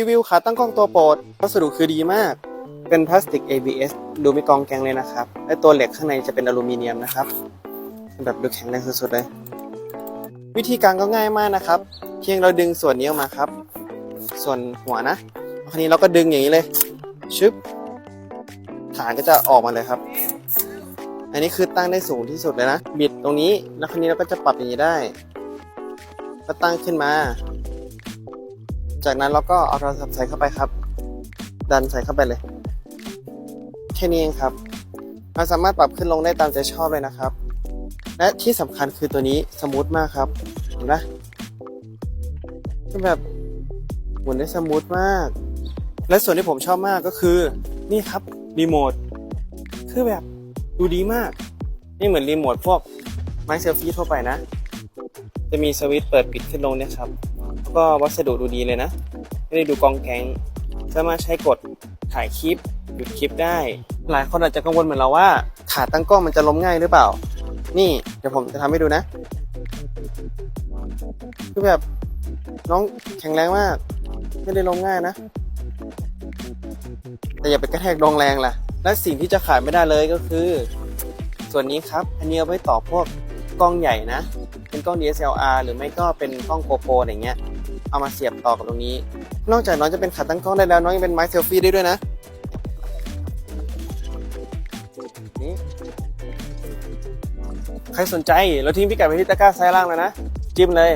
รีวิวขาตั้งกล้องตัวโปรดวัสดุคือดีมาก เป็นพลาสติก ABS ดูไม่กองแกงเลยนะครับ และตัวเหล็กข้างในจะเป็นอลูมิเนียมนะครับแบบดูแข็งแรงสุดๆเลย วิธีการก็ง่ายมากนะครับ เพียงเราดึงส่วนนี้ออกมาครับ ส่วนหัวนะคราวนี้เราก็ดึงอย่างนี้เลย ชึบ ฐานก็จะออกมาเลยครับ อันนี้คือตั้งได้สูงที่สุดเลยนะ บิดตรงนี้ แล้วคราวนี้เราก็จะปรับอย่างนี้ได้ ก็ตั้งขึ้นมา จากนั้นเราก็เอาโทรศัพท์ใส่เข้าไปครับ ดันใส่เข้าไปเลย แค่นี้เองครับเราสามารถปรับขึ้นลงได้ตามใจชอบเลยนะครับ และที่สำคัญคือตัวนี้สมูทมากครับ เห็นไหมก็แบบหมุนได้สมูทมาก และส่วนที่ผมชอบมากก็คือ นี่ครับรีโมทคือแบบดูดีมาก นี่เหมือนรีโมทพวกไม้เซลฟี่ทั่วไปนะ จะมีสวิตช์เปิดปิดขึ้นลงเนี่ยครับแล้วก็วัสดุดูดีเลยนะ ไม่ได้ดูกองแกงสามารถใช้กดถ่ายคลิปหยุดคลิปได้ หลายคนอาจจะกังวลเหมือนเราว่าขาตั้งกล้องมันจะล้มง่ายหรือเปล่า นี่เดี๋ยวผมจะทำให้ดูนะ คือแบบน้องแข็งแรงมาก ไม่ได้ล้มง่ายนะ แต่อย่าไปกระแทกดองแรงล่ะ และสิ่งที่จะขาดไม่ได้เลยก็คือ ส่วนนี้ครับ อันนี้เอาไว้ต่อพวก กล้องใหญ่นะ เป็นกล้อง DSLR หรือไม่ก็เป็นกล้อง GoPro อะไรเงี้ย เอามาเสียบต่อกับตรงนี้ นอกจากน้องจะเป็นขาตั้งกล้องได้แล้ว น้องยังเป็นไม้เซลฟี่ได้ด้วยนะนี่ใครสนใจเราทิ้งพิกัดไว้ที่ตะกร้าซ้ายล่างแล้วนะ จิ้มเลย